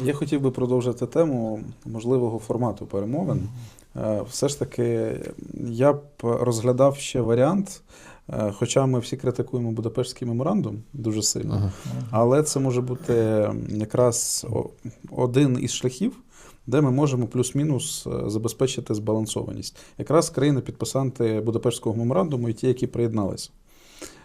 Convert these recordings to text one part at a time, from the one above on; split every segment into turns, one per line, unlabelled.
Я хотів би продовжити тему можливого формату перемовин. Е, Все ж таки, я б розглядав ще варіант, е, хоча ми всі критикуємо Будапештський меморандум дуже сильно,
Ага.
але це може бути якраз один із шляхів, де ми можемо плюс-мінус е, забезпечити збалансованість. Якраз країни-підписанти Будапештського меморандуму і ті, які приєдналися.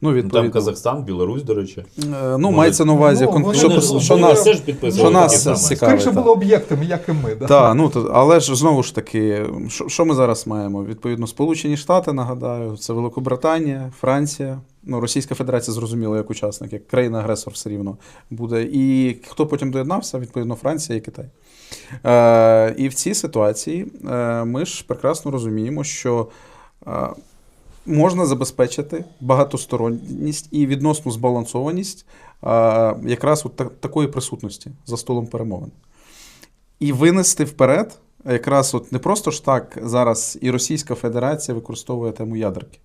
Ну,
Ну, Там Казахстан, Білорусь, до речі.
Е, ну, мається на увазі,
ну, вони
що,
ж- вони
що нас
теж
що нас цікавить.
Скоріше було об'єктами, як і ми. Да?
Так, ну то- але ж знову ж таки, що, що ми зараз маємо? Відповідно, Сполучені Штати, нагадаю, це Великобританія, Франція. Ну, Російська Федерація зрозуміло як учасник, як країна-агресор все рівно буде. І хто потім доєднався? Відповідно, Франція і Китай. Е, і в цій ситуації е, ми ж прекрасно розуміємо, що е, можна забезпечити багатосторонність і відносну збалансованість якраз от такої присутності за столом перемовин і винести вперед, якраз от не просто ж так зараз і Російська Федерація використовує тему ядерки.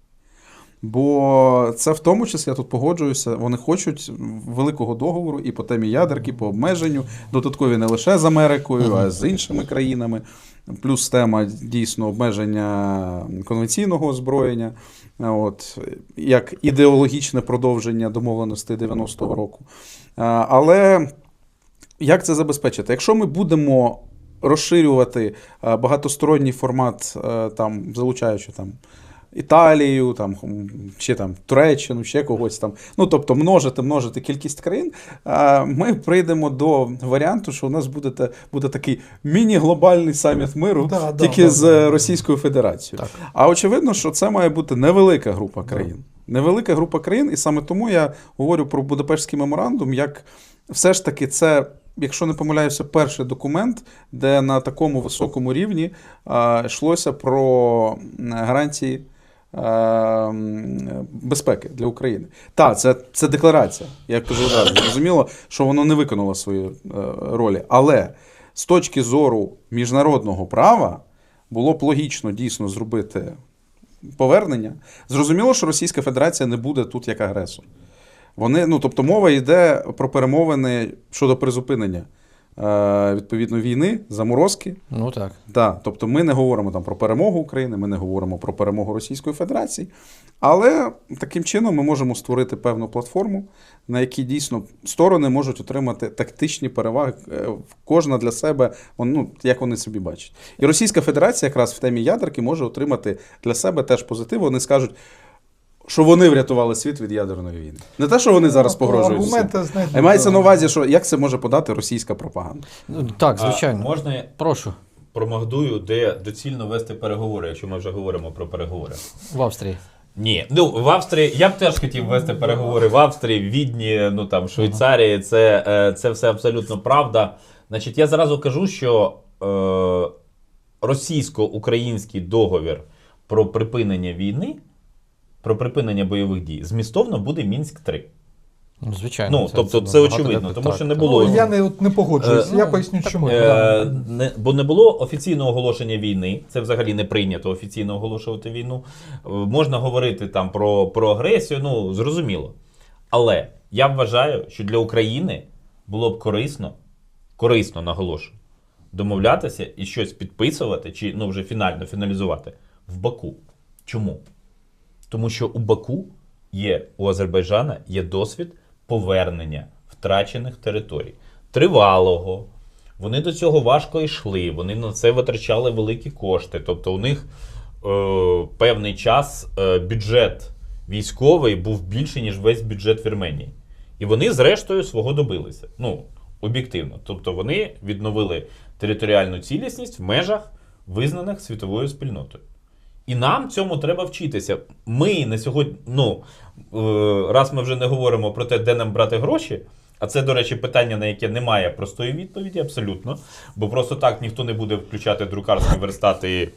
Бо це в тому числі, я тут погоджуюся, вони хочуть великого договору і по темі ядерки, по обмеженню, додаткові не лише з Америкою, а й з іншими країнами. Плюс тема дійсно обмеження конвенційного озброєння, от, як ідеологічне продовження домовленостей 90-го року. Але як це забезпечити? Якщо ми будемо розширювати багатосторонній формат, е, там, залучаючи там, Італію, там, чи там, Туреччину, ще когось там, ну тобто множити, множити кількість країн, ми прийдемо до варіанту, що у нас буде, буде такий міні-глобальний саміт миру
Да, да,
тільки
да,
з
да.
Російською Федерацією.
Так.
А очевидно, що це має бути невелика група країн. Невелика група країн, і саме тому я говорю про Будапештський меморандум, як все ж таки це. Якщо не помиляюся, перший документ, де на такому високому рівні а, йшлося про гарантії безпеки для України. Так, це, це декларація. Я кажу одразу, зрозуміло, що воно не виконало свої е, ролі. Але з точки зору міжнародного права було б логічно дійсно зробити повернення. Зрозуміло, що Російська Федерація не буде тут як агресор. Вони, ну, тобто мова йде про перемовини щодо призупинення відповідно війни, заморозки.
Ну так.
Да, тобто ми не говоримо там про перемогу України, ми не говоримо про перемогу Російської Федерації. Але таким чином ми можемо створити певну платформу, на якій дійсно сторони можуть отримати тактичні переваги, е, кожна для себе, ну, як вони собі бачать. І Російська Федерація якраз в темі ядерки може отримати для себе теж позитив. Вони скажуть, що вони врятували світ від ядерної війни. Не те, що вони зараз
Ну,
погрожують. всім.
Аргументи, знаєте,
А мається на увазі, що як це може подати російська пропаганда.
Ну, Так,
А
звичайно.
можна я
Прошу.
промагдую, де доцільно вести переговори, якщо ми вже говоримо про переговори?
В Австрії.
Ні, ну в Австрії я б теж хотів вести переговори в Австрії, в Відні, ну там Швейцарії. Це, е, це все абсолютно правда. Значить, я зразу кажу, що е, російсько-український договір про припинення війни, про припинення бойових дій, змістовно буде Мінськ 3
Ну, звичайно.
Ну, тобто це
набагато
очевидно, тому
Так,
що не було-
Ну, я не, от не погоджуюсь.
Е,
я
ну,
поясню, чому.
Е, не, бо не було офіційного оголошення війни. Це взагалі не прийнято офіційно оголошувати війну. Е, Можна говорити там про, про агресію, ну зрозуміло. Але я вважаю, що для України було б корисно, корисно наголошую, домовлятися і щось підписувати, чи ну вже фінально фіналізувати в Баку. Чому? Тому що у Баку є у Азербайджана є досвід повернення втрачених територій. Тривалого. Вони до цього важко йшли, вони на це витрачали великі кошти. Тобто у них е, певний час е, бюджет військовий був більший, ніж весь бюджет Вірменії. І вони, зрештою, свого добилися. Ну, об'єктивно. Тобто вони відновили територіальну цілісність в межах, визнаних світовою спільнотою. І нам цьому треба вчитися. Ми на сьогодні, ну е, раз ми вже не говоримо про те, де нам брати гроші. А це, до речі, питання, на яке немає простої відповіді, абсолютно. Бо просто так ніхто не буде включати друкарські верстати і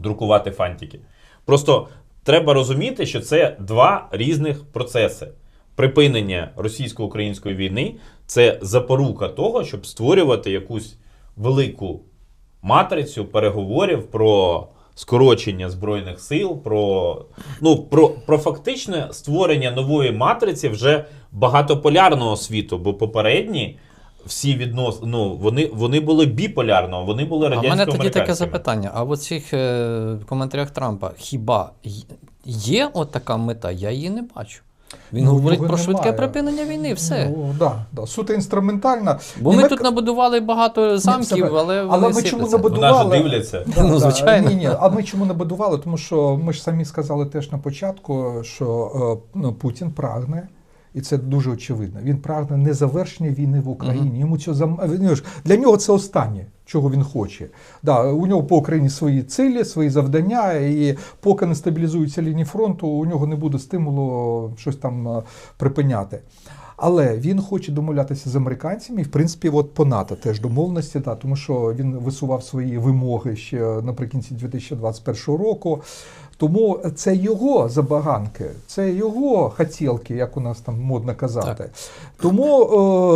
друкувати фантики. Просто треба розуміти, що це два різних процеси. Припинення російсько-української війни це запорука того, щоб створювати якусь велику матрицю переговорів про скорочення збройних сил, про, ну, про, про фактичне створення нової матриці вже багатополярного світу, бо попередні всі віднос... ну, вони, вони були біполярно, вони були
А в мене тоді таке запитання. А в цих е, коментарях Трампа хіба є от така мета? Я її не бачу. Він
Ну,
говорить про швидке
немає.
припинення війни, все.
Ну, да, да. Суто інструментальна.
Бо
Ні,
ми
ми
тут набудували багато замків,
себе.
але
Але ми чому
Ну, же дивляться.
Ну, звичайно.
Ні, ні. А ми чому не будували? Тому що ми ж самі сказали теж на початку, що е, ну, Путін прагне. І це дуже очевидно. Він прагне не завершення війни в Україні. Йому цього зам... для нього це останнє, чого він хоче. Да, у нього по Україні свої цілі, свої завдання, і поки не стабілізуються лінії фронту, у нього не буде стимулу щось там е, припиняти. Але він хоче домовлятися з американцями, і в принципі, от по НАТО теж домовленості, да, тому що він висував свої вимоги ще наприкінці 2021 року. Тому це його забаганки, це його хотілки, як у нас там модно казати. Тому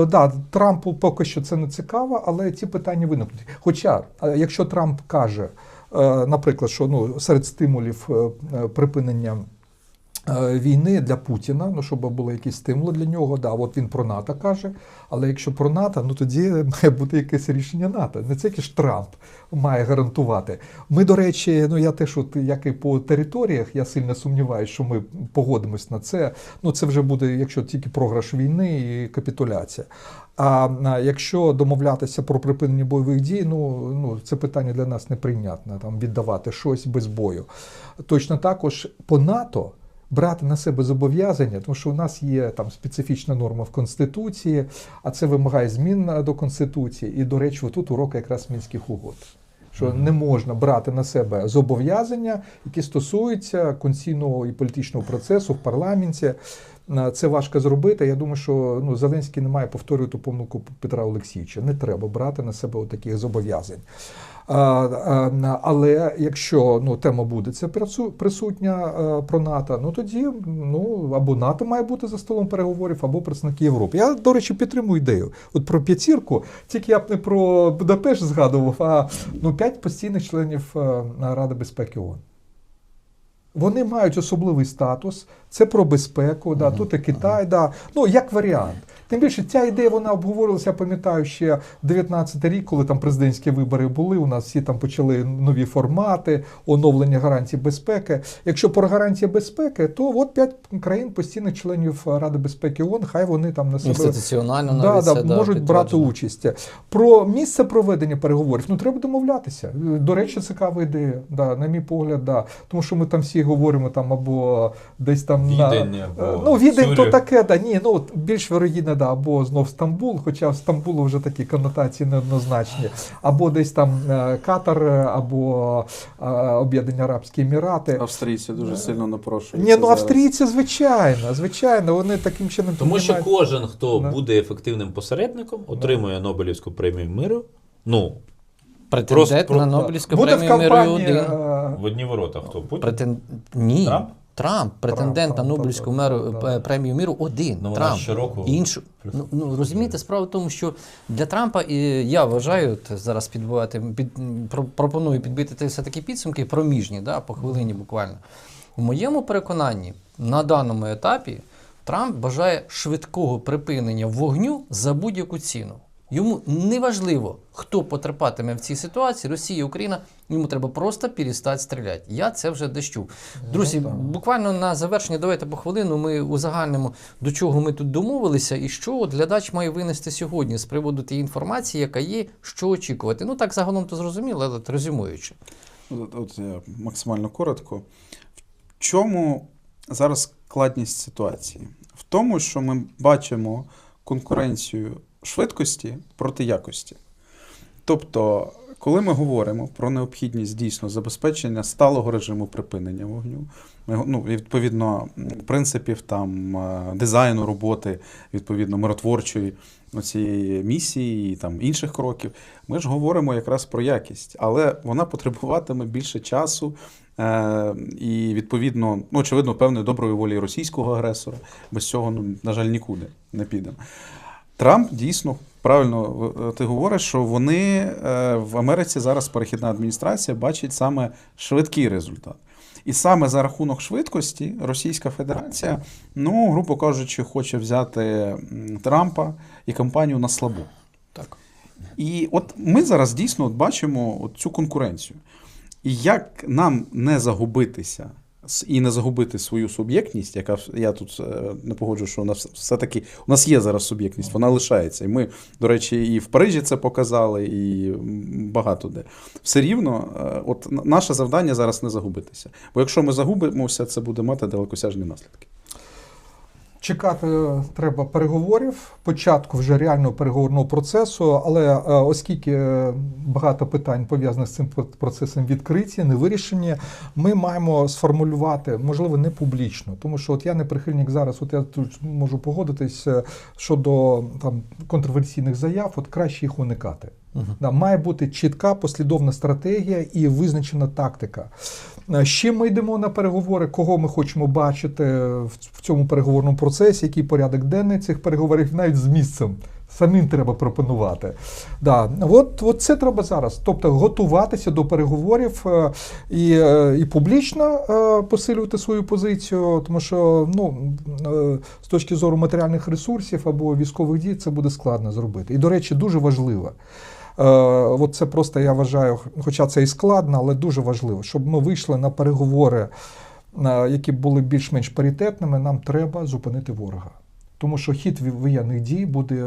е, да, Трампу поки що це не цікаво, але ці питання виникнуть. Хоча, е, якщо Трамп каже, е, наприклад, що ну, серед стимулів припинення війни для Путіна, ну щоб були якісь стимули для нього. Да, от він про НАТО каже. Але якщо про НАТО, ну тоді має бути якесь рішення НАТО. Не це ж Трамп має гарантувати. Ми, до речі, ну я теж, от як і по територіях, я сильно сумніваюся, що ми погодимось на це. Ну це вже буде, якщо тільки програш війни і капітуляція. А, якщо домовлятися про припинення бойових дій, ну, ну це питання для нас неприйнятне, там віддавати щось без бою. Точно також по НАТО брати на себе зобов'язання, тому що у нас є там специфічна норма в Конституції, а це вимагає змін до Конституції. І, до речі, тут урок якраз мінських угод. Що не можна брати на себе зобов'язання, які стосуються конституційного і політичного процесу в парламенті. Е, Це важко зробити. Я думаю, що ну, Зеленський не має повторювати помилку Петра Олексійовича. Не треба брати на себе таких зобов'язань. Але якщо ну, тема буде ця присутня е, про НАТО, ну тоді ну, або НАТО має бути за столом переговорів, або представники Європи. Я, до речі, підтримую ідею. От про п'ятірку, тільки я б не про Будапешт згадував, а ну, п'ять постійних членів е, Ради безпеки ООН. Вони мають особливий статус, це про безпеку, да, тут і Китай, да. ну як варіант. Тим більше ця ідея вона обговорилася, пам'ятаю, ще 19 рік, коли там президентські вибори були. У нас всі там почали нові формати, оновлення гарантій безпеки. Якщо про гарантії безпеки, то от п'ять країн постійних членів Ради безпеки ООН, хай вони там на себе
Інституціонально
да,
навіть
да,
це, да,
можуть брати участь. Про місце проведення переговорів ну треба домовлятися. До речі, цікава ідея. Да, на мій погляд, да. Тому що ми там всі говоримо там або десь там
Відень,
на
або
Е, ну відень то таке, да ні, ну більш вірогідно, да, або знов Стамбул, хоча в Стамбулу вже такі конотації неоднозначні, або десь там е, Катар, е, або Об'єднані Арабські Емірати.
Австрійці дуже сильно напрошують.
Ні, ну австрійці, звичайно, звичайно, вони таким чином
Тому що
піднімають-
кожен, хто
Да.
буде ефективним посередником, отримує Нобелівську премію миру. Ну,
Претендент
Просто-
на Нобелівську
буде в
премію миру
кампанії.
один.
В одні ворота хто? Путін?
Претен... Ні.
Трамп?
Трамп, претендент
Трамп,
на Нобелівську меру, е, премію міру один.
Ну,
Трамп.
щороку
Іншу. Ну, ну, розумієте, справа в тому, що для Трампа, і я вважаю, зараз підбивати, під, про- пропоную підбити все-таки підсумки проміжні, да, по хвилині буквально. У моєму переконанні, на даному етапі Трамп бажає швидкого припинення вогню за будь-яку ціну. Йому не важливо, хто потерпатиме в цій ситуації, Росія, Україна. Йому треба просто перестати стріляти. Я це вже дещу. Друзі,
так.
буквально на завершення, давайте по хвилину. Ми узагальнимо, до чого ми тут домовилися, і що глядач має винести сьогодні з приводу тієї інформації, яка є, що очікувати. Ну так загалом то зрозуміло, але резюмуючи.
От, от я максимально коротко. В чому зараз складність ситуації? В тому, що ми бачимо конкуренцію швидкості проти якості. Тобто, коли ми говоримо про необхідність дійсно забезпечення сталого режиму припинення вогню, ну, відповідно принципів там е, дизайну роботи, відповідно миротворчої цієї місії і там інших кроків, ми ж говоримо якраз про якість, але вона потребуватиме більше часу. Е, і відповідно, ну, очевидно, певної доброї волі російського агресора. Без цього, ну, на жаль, нікуди не підемо. Трамп дійсно правильно е, ти говориш, що вони е, в Америці зараз перехідна адміністрація бачить саме швидкий результат. І саме за рахунок швидкості Російська Федерація, ну, грубо кажучи, хоче взяти Трампа і кампанію на слабу.
Так.
І от ми зараз дійсно от бачимо от цю конкуренцію. І як нам не загубитися і не загубити свою суб'єктність, яка я тут е, не погоджу, що нас все-таки у нас є зараз суб'єктність, вона лишається. І ми, до речі, і в Парижі це показали, і багато де. Все рівно, е, от наше завдання зараз не загубитися. Бо якщо ми загубимося, це буде мати далекосяжні наслідки.
Чекати треба переговорів, початку вже реального переговорного процесу, але е, оскільки е, багато питань пов'язаних з цим про- процесом відкриті, не вирішені, ми маємо сформулювати, можливо, не публічно, тому що от я не прихильник зараз, от я тут можу погодитись е, щодо там контроверсійних заяв, от краще їх уникати. Да, має бути чітка послідовна стратегія і визначена тактика. Е, З чим ми йдемо на переговори, кого ми хочемо бачити в цьому переговорному процесі, який порядок денний цих переговорів, навіть з місцем. Самим треба пропонувати. Да. От, от це треба зараз. Тобто готуватися до переговорів е, і, е, і публічно е, посилювати свою позицію, тому що ну, е, з точки зору матеріальних ресурсів або військових дій це буде складно зробити. І, до речі, дуже важливо. Е, От це просто я вважаю, хоча це і складно, але дуже важливо, щоб ми вийшли на переговори, е, які були більш-менш паритетними, нам треба зупинити ворога. Тому що хід воєнних дій буде е,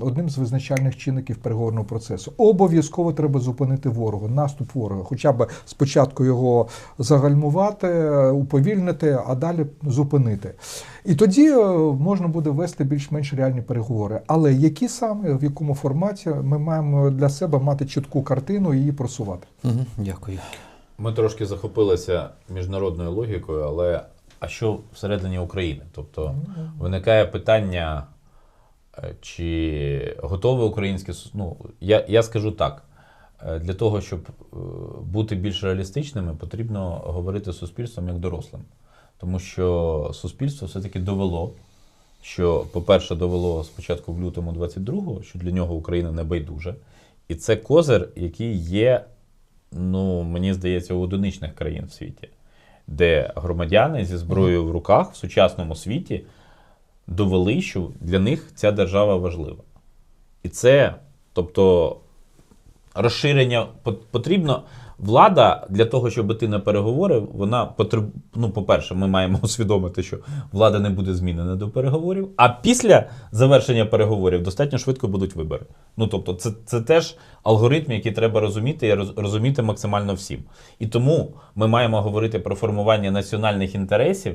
одним з визначальних чинників переговорного процесу. Обов'язково треба зупинити ворога, наступ ворога, хоча б спочатку його загальмувати, уповільнити, а далі зупинити. І тоді е, можна буде вести більш-менш реальні переговори. Але які саме, в якому форматі, ми маємо для себе мати чітку картину і її просувати.
Угу, дякую.
Ми трошки захопилися міжнародною логікою, але а що всередині України? Тобто виникає питання, е, чи готове українське Ну, я, я скажу так. е, Для того, щоб е, бути більш реалістичними, потрібно говорити з суспільством як дорослим. Тому що суспільство все-таки довело, що, по-перше, довело спочатку в лютому 22-го, що для нього Україна не байдужа. І це козир, який є, ну, мені здається, у одиничних країн в світі, де громадяни зі зброєю в руках в сучасному світі довели, що для них ця держава важлива. І це, тобто, розширення пот- потрібно. Влада для того, щоб іти на переговори, вона потреб... ну, по-перше, ми маємо усвідомити, що влада не буде змінена до переговорів. А після завершення переговорів достатньо швидко будуть вибори. Ну тобто, це, це теж алгоритм, який треба розуміти і роз- розуміти максимально всім. І тому ми маємо говорити про формування національних інтересів,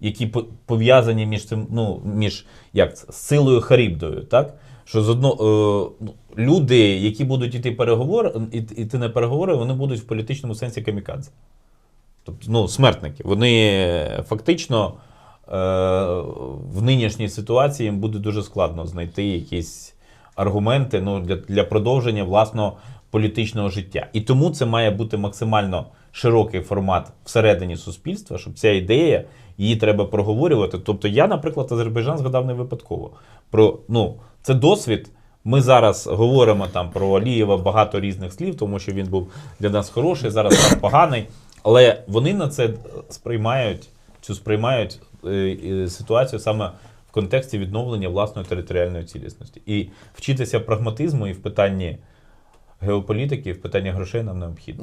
які по- пов'язані між цим, ну, між як це, силою Харібдою, так? Що з одно, е, ну, люди, які будуть іти переговори, іти на переговори, вони будуть в політичному сенсі камікадзе. Тобто, ну, смертники. Вони фактично е, в нинішній ситуації їм буде дуже складно знайти якісь аргументи ну, для, для продовження власного політичного життя. І тому це має бути максимально широкий формат всередині суспільства, щоб ця ідея, її треба проговорювати. Тобто, я, наприклад, Азербайджан згадав не випадково. Про, ну, це досвід. Ми зараз говоримо там про Алієва багато різних слів, тому що він був для нас хороший, зараз там поганий. Але вони на це сприймають цю сприймають е, ситуацію саме в контексті відновлення власної територіальної цілісності. І вчитися прагматизму і в питанні геополітики, і в питанні грошей нам необхідно.